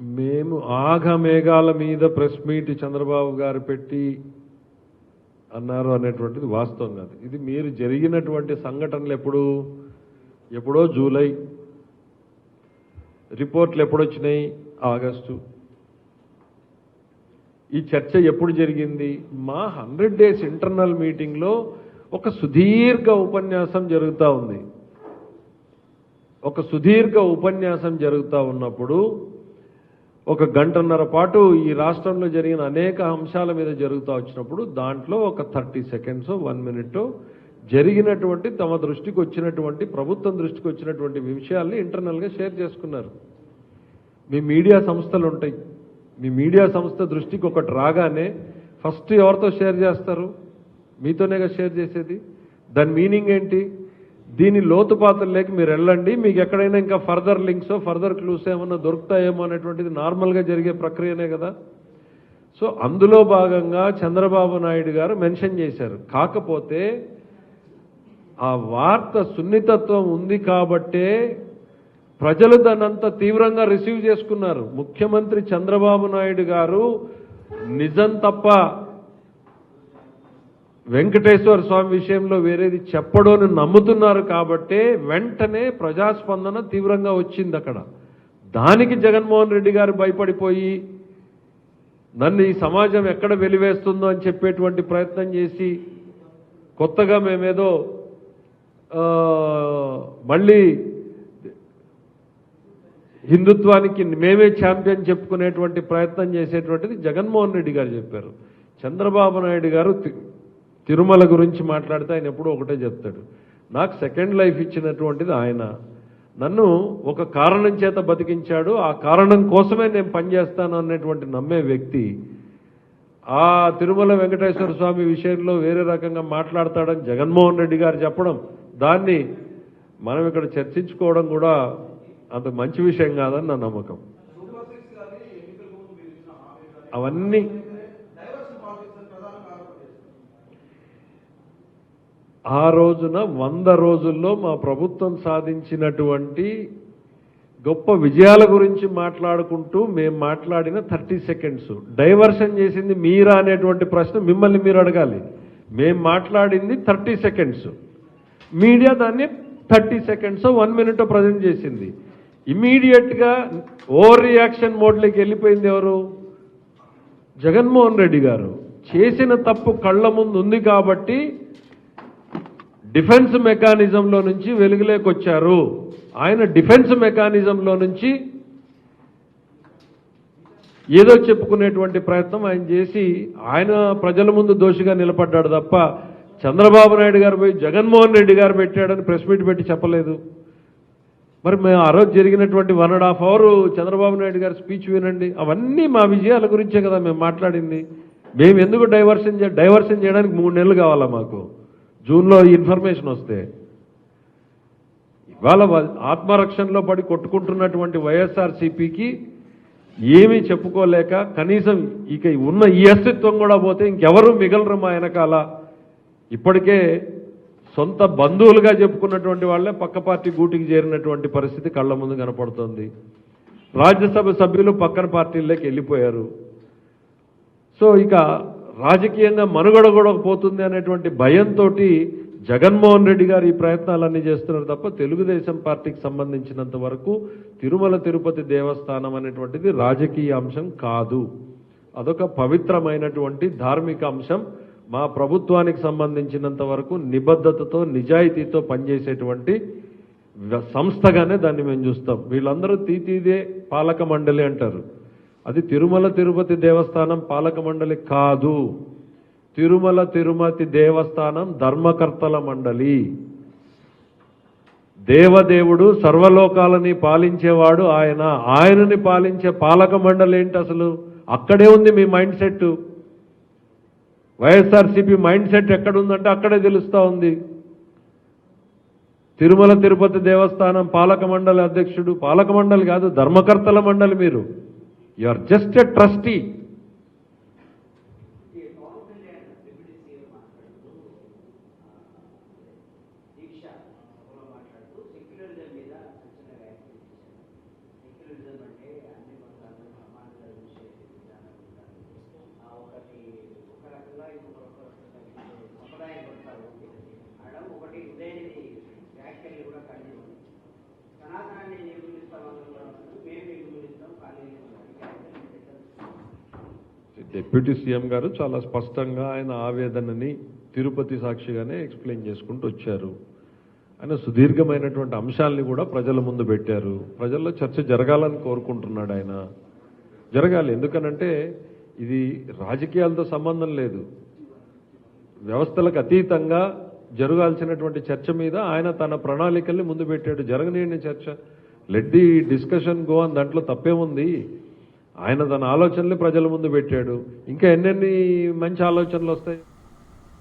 మేము ఆఘమేఘాల మీద press meet Chandrababu గారు పెట్టి అన్నారు అనేటువంటిది వాస్తవం కాదు. ఇది మీరు జరిగినటువంటి సంఘటనలు ఎప్పుడు? ఎప్పుడో జూలై. రిపోర్ట్లు ఎప్పుడొచ్చినాయి ఆగస్టు. ఈ చర్చ ఎప్పుడు జరిగింది? మా హండ్రెడ్ డేస్ ఇంటర్నల్ మీటింగ్లో ఒక సుదీర్ఘ ఉపన్యాసం జరుగుతూ ఉంది. ఒక సుదీర్ఘ ఉపన్యాసం జరుగుతూ ఉన్నప్పుడు ఒక గంటన్నర పాటు ఈ రాష్ట్రంలో జరిగిన అనేక అంశాల మీద జరుగుతూ వచ్చినప్పుడు దాంట్లో ఒక థర్టీ సెకండ్స్ వన్ మినిట్ జరిగినటువంటి తమ దృష్టికి వచ్చినటువంటి ప్రభుత్వం దృష్టికి వచ్చినటువంటి విషయాల్ని ఇంటర్నల్గా షేర్ చేసుకున్నారు. మీ మీడియా సంస్థలు ఉంటాయి. మీ మీడియా సంస్థ దృష్టికి ఒకటి రాగానే ఫస్ట్ ఎవరితో షేర్ చేస్తారు? మీతోనేగా షేర్ చేసేది? దాని మీనింగ్ ఏంటి? దీని లోతుపాతల్లోకి మీరు వెళ్ళండి. మీకు ఎక్కడైనా ఇంకా ఫర్దర్ లింక్స్ ఫర్దర్ క్లూస్ ఏమన్నా దొరుకుతాయేమో అనేటువంటిది నార్మల్గా జరిగే ప్రక్రియనే కదా. సో అందులో భాగంగా చంద్రబాబు నాయుడు గారు మెన్షన్ చేశారు. కాకపోతే ఆ వార్త సున్నితత్వం ఉంది కాబట్టే ప్రజలు దాన్నంత తీవ్రంగా రిసీవ్ చేసుకున్నారు. ముఖ్యమంత్రి చంద్రబాబు నాయుడు గారు నిజం తప్ప వెంకటేశ్వర స్వామి విషయంలో వేరేది చెప్పడు అని నమ్ముతున్నారు కాబట్టే వెంటనే ప్రజాస్పందన తీవ్రంగా వచ్చింది అక్కడ. దానికి జగన్మోహన్ రెడ్డి గారు భయపడిపోయి నన్ను ఈ సమాజం ఎక్కడ వెలివేస్తుందో అని చెప్పేటువంటి ప్రయత్నం చేసి కొత్తగా మేమేదో మళ్ళీ హిందుత్వానికి మేమే ఛాంపియన్ చెప్పుకునేటువంటి ప్రయత్నం చేసేటువంటిది జగన్మోహన్ రెడ్డి గారు చెప్పారు. చంద్రబాబు నాయుడు గారు తిరుమల గురించి మాట్లాడితే ఆయన ఎప్పుడూ ఒకటే చెప్తాడు. నాకు సెకండ్ లైఫ్ ఇచ్చినటువంటిది ఆయన. నన్ను ఒక కారణం చేత బతికించాడు. ఆ కారణం కోసమే నేను పనిచేస్తాను అనేటువంటి నమ్మే వ్యక్తి ఆ తిరుమల వెంకటేశ్వర స్వామి విషయంలో వేరే రకంగా మాట్లాడతాడని జగన్మోహన్ రెడ్డి గారు చెప్పడం. దాన్ని మనం ఇక్కడ చర్చించుకోవడం కూడా అంత మంచి విషయం కాదని నా నమ్మకం. అవన్నీ ఆ రోజున వంద రోజుల్లో మా ప్రభుత్వం సాధించినటువంటి గొప్ప విజయాల గురించి మాట్లాడుకుంటూ మేము మాట్లాడిన థర్టీ సెకండ్స్. డైవర్షన్ చేసింది మీరా అనేటువంటి ప్రశ్న మిమ్మల్ని మీరు అడగాలి. మేము మాట్లాడింది థర్టీ సెకండ్స్. మీడియా దాన్ని thirty seconds one minute present చేసింది. ఇమీడియట్గా ఓవర్ రియాక్షన్ మోడ్లోకి వెళ్ళిపోయింది ఎవరు? జగన్మోహన్ రెడ్డి గారు. చేసిన తప్పు కళ్ళ ముందు ఉంది కాబట్టి డిఫెన్స్ మెకానిజంలో నుంచి వెలుగులేకొచ్చారు. ఆయన డిఫెన్స్ మెకానిజంలో నుంచి ఏదో చెప్పుకునేటువంటి ప్రయత్నం ఆయన చేసి ఆయన ప్రజల ముందు దోషిగా నిలబడ్డాడు తప్ప చంద్రబాబు నాయుడు గారు పోయి జగన్మోహన్ రెడ్డి గారు పెట్టాడని ప్రెస్ మీట్ పెట్టి చెప్పలేదు. మరి మేము ఆ రోజు జరిగినటువంటి one and half hour Chandrababu Naidu గారి స్పీచ్ వినండి. అవన్నీ మా విజయాల గురించే కదా మేము మాట్లాడింది. మేము ఎందుకు డైవర్షన్ చే డైవర్షన్ చేయడానికి మూడు నెలలు కావాలా మాకు? జూన్లో ఇన్ఫర్మేషన్ వస్తే ఇవాళ ఆత్మరక్షణలో పడి కొట్టుకుంటున్నటువంటి వైఎస్ఆర్సీపీకి ఏమీ చెప్పుకోలేక కనీసం ఇక ఉన్న ఈ అస్తిత్వం కూడా పోతే ఇంకెవరు మిగలరు మా వెనకాల. ఇప్పటికే సొంత బంధువులుగా చెప్పుకున్నటువంటి వాళ్ళే పక్క పార్టీ గూటికి చేరినటువంటి పరిస్థితి కళ్ళ ముందు కనపడుతోంది. రాజ్యసభ సభ్యులు పక్కన పార్టీల్లోకి వెళ్ళిపోయారు. సో ఇక రాజకీయంగా మనుగడ కూడా పోతుంది అనేటువంటి భయంతో జగన్మోహన్ రెడ్డి గారు ఈ ప్రయత్నాలన్నీ చేస్తున్నారు తప్ప తెలుగుదేశం పార్టీకి సంబంధించినంత వరకు తిరుమల తిరుపతి దేవస్థానం అనేటువంటిది రాజకీయ అంశం కాదు. అదొక పవిత్రమైనటువంటి ధార్మిక అంశం. మా ప్రభుత్వానికి సంబంధించినంత వరకు నిబద్ధతతో నిజాయితీతో పనిచేసేటువంటి సంస్థగానే దాన్ని మేము చూస్తాం. వీళ్ళందరూ తీతీదే పాలక మండలి అంటారు. అది తిరుమల తిరుపతి దేవస్థానం పాలక మండలి కాదు. తిరుమల తిరుమతి దేవస్థానం ధర్మకర్తల మండలి. దేవదేవుడు సర్వలోకాలని పాలించేవాడు ఆయన. ఆయనని పాలించే పాలక మండలి ఏంటి అసలు? అక్కడే ఉంది మీ mind set. YSRCP mind set ఎక్కడుందంటే అక్కడే తెలుస్తూ ఉంది. తిరుమల తిరుపతి దేవస్థానం పాలక మండలి అధ్యక్షుడు. పాలక మండలి కాదు ధర్మకర్తల మండలి మీరు. You are just a trustee ఒకటి ఉదయాన్ని వ్యాఖ్యలు కూడా కలిగి ఉంది సనాతనాన్ని నిర్మిస్తామని కూడా డిప్యూటీ సీఎం గారు చాలా స్పష్టంగా ఆయన ఆవేదనని తిరుపతి సాక్షిగానే ఎక్స్ప్లెయిన్ చేసుకుంటూ వచ్చారు. ఆయన సుదీర్ఘమైనటువంటి అంశాలని కూడా ప్రజల ముందు పెట్టారు. ప్రజల్లో చర్చ జరగాలని కోరుకుంటున్నాడు ఆయన. జరగాలి. ఎందుకనంటే ఇది రాజకీయాలతో సంబంధం లేదు. వ్యవస్థలకు అతీతంగా జరగాల్సినటువంటి చర్చ మీద ఆయన తన ప్రణాళికల్ని ముందు పెట్టాడు. జరగనీయండి చర్చ. లెట్ ది డిస్కషన్ గో అని దాంట్లో తప్పేముంది ఆయన తన ఆలోచనల్ని ప్రజల ముందు పెట్టాడు. ఇంకా ఎన్నెన్ని మంచి ఆలోచనలు వస్తాయి?